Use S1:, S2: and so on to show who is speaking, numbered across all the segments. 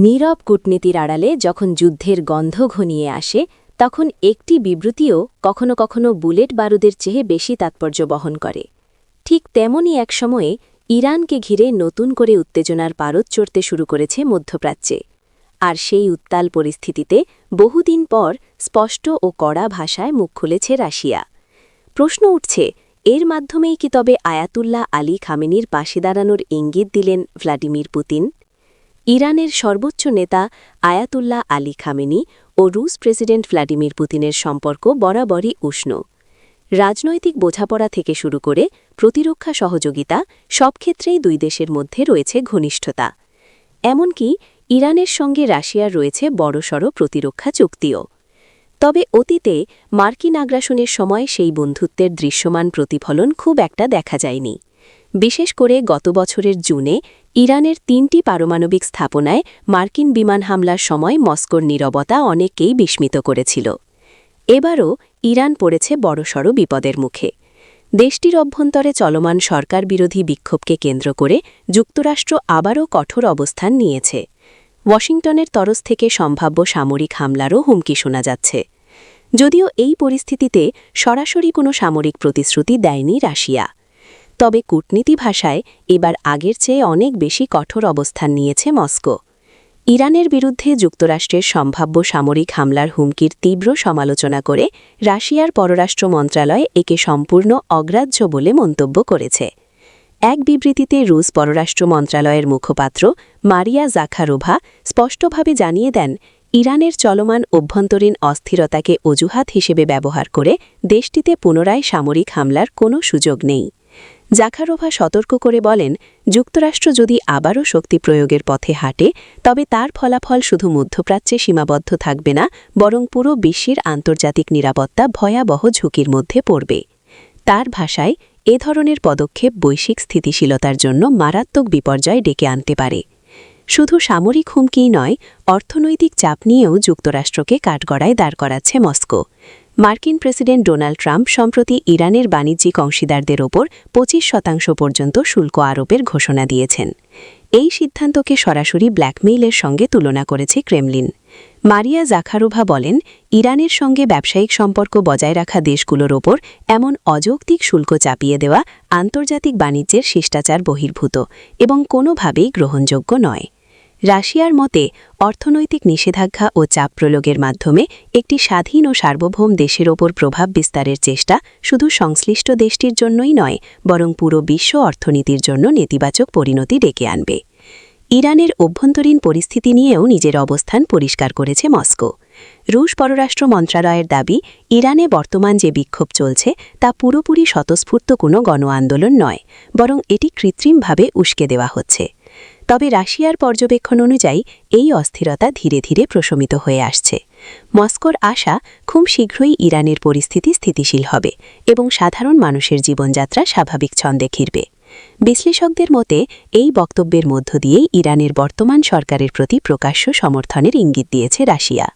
S1: নীরব কূটনীতির আড়ালে যখন যুদ্ধের গন্ধ ঘনিয়ে আসে, তখন একটি বিবৃতিও কখনো কখনো বুলেট বারুদের চেয়ে বেশি তাৎপর্য বহন করে। ঠিক তেমনই এক সময়ে ইরানকে ঘিরে নতুন করে উত্তেজনার পারদ চড়তে শুরু করেছে মধ্যপ্রাচ্যে। আর সেই উত্তাল পরিস্থিতিতে বহুদিন পর স্পষ্ট ও কড়া ভাষায় মুখ খুলেছে রাশিয়া। প্রশ্ন উঠছে, এর মাধ্যমেই কি তবে আয়াতুল্লাহ আলী খামেনির পাশে দাঁড়ানোর ইঙ্গিত দিলেন ভ্লাদিমির পুতিন? ইরানের সর্বোচ্চ নেতা আয়াতুল্লাহ আলী খামেনি ও রুশ প্রেসিডেন্ট ভ্লাদিমির পুতিনের সম্পর্ক বরাবরই উষ্ণ। রাজনৈতিক বোঝাপড়া থেকে শুরু করে প্রতিরক্ষা সহযোগিতা সব ক্ষেত্রেই দুই দেশের মধ্যে রয়েছে ঘনিষ্ঠতা। এমনকি ইরানের সঙ্গে রাশিয়ার রয়েছে বড়সড় প্রতিরক্ষা চুক্তিও। তবে অতীতে মার্কিন আগ্রাসনের সময় সেই বন্ধুত্বের দৃশ্যমান প্রতিফলন খুব একটা দেখা যায়নি। বিশেষ করে গত বছরের জুনে, ইরানের তিনটি পারমাণবিক স্থাপনায় মার্কিন বিমান হামলার সময় মস্কোর নীরবতা অনেককেই বিস্মিত করেছিল। এবারও ইরান পড়েছে বড়সড় বিপদের মুখে। দেশটির অভ্যন্তরে চলমান সরকার বিরোধী বিক্ষোভকে কেন্দ্র করে যুক্তরাষ্ট্র আবারও কঠোর অবস্থান নিয়েছে। ওয়াশিংটনের তরফ থেকে সম্ভাব্য সামরিক হামলারও হুমকি শোনা যাচ্ছে। যদিও এই পরিস্থিতিতে সরাসরি কোনো সামরিক প্রতিশ্রুতি দেয়নি রাশিয়া। তবে কূটনীতি ভাষায় এবার আগের চেয়ে অনেক বেশি কঠোর অবস্থান নিয়েছে মস্কো। ইরানের বিরুদ্ধে যুক্তরাষ্ট্রের সম্ভাব্য সামরিক হামলার হুমকির তীব্র সমালোচনা করে রাশিয়ার পররাষ্ট্র মন্ত্রণালয় একে সম্পূর্ণ অগ্রাহ্য বলে মন্তব্য করেছে। এক বিবৃতিতে রুশ পররাষ্ট্র মন্ত্রণালয়ের মুখপাত্র মারিয়া জাখারোভা স্পষ্টভাবে জানিয়ে দেন, ইরানের চলমান অভ্যন্তরীণ অস্থিরতাকে অজুহাত হিসেবে ব্যবহার করে দেশটিতে পুনরায় সামরিক হামলার কোনো সুযোগ নেই। জাখারোভা সতর্ক করে বলেন, যুক্তরাষ্ট্র যদি আবারও শক্তি প্রয়োগের পথে হাঁটে, তবে তার ফলাফল শুধু মধ্যপ্রাচ্যে সীমাবদ্ধ থাকবে না, বরং পুরো বিশ্বের আন্তর্জাতিক নিরাপত্তা ভয়াবহ ঝুঁকির মধ্যে পড়বে। তার ভাষায়, এ ধরনের পদক্ষেপ বৈশ্বিক স্থিতিশীলতার জন্য মারাত্মক বিপর্যয় ডেকে আনতে পারে। শুধু সামরিক হুমকিই নয়, অর্থনৈতিক চাপ নিয়েও যুক্তরাষ্ট্রকে কাঠগড়ায় দাঁড় করাচ্ছে মস্কো। মার্কিন প্রেসিডেন্ট ডোনাল্ড ট্রাম্প সম্প্রতি ইরানের বাণিজ্যিক অংশীদারদের ওপর পঁচিশ শতাংশ পর্যন্ত শুল্ক আরোপের ঘোষণা দিয়েছেন। এই সিদ্ধান্তকে সরাসরি ব্ল্যাকমেইলের সঙ্গে তুলনা করেছে ক্রেমলিন। মারিয়া জাখারোভা বলেন, ইরানের সঙ্গে ব্যবসায়িক সম্পর্ক বজায় রাখা দেশগুলোর ওপর এমন অযৌক্তিক শুল্ক চাপিয়ে দেওয়া আন্তর্জাতিক বাণিজ্যের শিষ্টাচার বহির্ভূত এবং কোনোভাবেই গ্রহণযোগ্য নয়। রাশিয়ার মতে, অর্থনৈতিক নিষেধাজ্ঞা ও চাপ প্রয়োগের মাধ্যমে একটি স্বাধীন ও সার্বভৌম দেশের ওপর প্রভাব বিস্তারের চেষ্টা শুধু সংশ্লিষ্ট দেশটির জন্যই নয়, বরং পুরো বিশ্ব অর্থনীতির জন্য নেতিবাচক পরিণতি ডেকে আনবে। ইরানের অভ্যন্তরীণ পরিস্থিতি নিয়েও নিজের অবস্থান পরিষ্কার করেছে মস্কো। রুশ পররাষ্ট্র মন্ত্রণালয়ের দাবি, ইরানে বর্তমান যে বিক্ষোভ চলছে, তা পুরোপুরি স্বতঃস্ফূর্ত কোনো গণ আন্দোলন নয়, বরং এটি কৃত্রিমভাবে উস্কে দেওয়া হচ্ছে। তবে রাশিয়ার পর্যবেক্ষণ অনুযায়ী এই অস্থিরতা ধীরে ধীরে প্রশমিত হয়ে আসছে। মস্কোর আশা খুব শীঘ্রই ইরানের পরিস্থিতি স্থিতিশীল হবে এবং সাধারণ মানুষের জীবনযাত্রা স্বাভাবিক ছন্দে ঘিরবে। বিশ্লেষকদের মতে, এই বক্তব্যের মধ্য দিয়েই ইরানের বর্তমান সরকারের প্রতি প্রকাশ্য সমর্থনের ইঙ্গিত দিয়েছে রাশিয়া।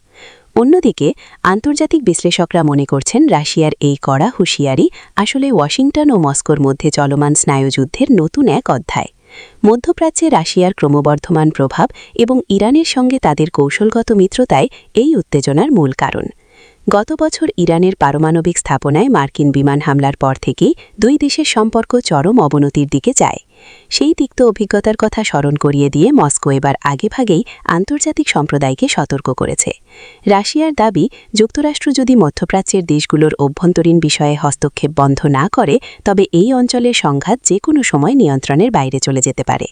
S1: অন্যদিকে, আন্তর্জাতিক বিশ্লেষকরা মনে করছেন রাশিয়ার এই কড়া হুঁশিয়ারি আসলে ওয়াশিংটন ও মস্কোর মধ্যে চলমান স্নায়ুযুদ্ধের নতুন এক অধ্যায়। মধ্যপ্রাচ্যে রাশিয়ার ক্রমবর্ধমান প্রভাব এবং ইরানের সঙ্গে তাদের কৌশলগত মিত্রতায় এই উত্তেজনার মূল কারণ। গত বছর ইরানের পারমাণবিক স্থাপনায় মার্কিন বিমান হামলার পর থেকেই দুই দেশের সম্পর্ক চরম অবনতির দিকে যায়। সেই তিক্ত অভিজ্ঞতার কথা স্মরণ করিয়ে দিয়ে মস্কো এবার আগেভাগেই আন্তর্জাতিক সম্প্রদায়কে সতর্ক করেছে। রাশিয়ার দাবি, যুক্তরাষ্ট্র যদি মধ্যপ্রাচ্যের দেশগুলোর অভ্যন্তরীণ বিষয়ে হস্তক্ষেপ বন্ধ না করে, তবে এই অঞ্চলের সংঘাত যে কোনো সময় নিয়ন্ত্রণের বাইরে চলে যেতে পারে।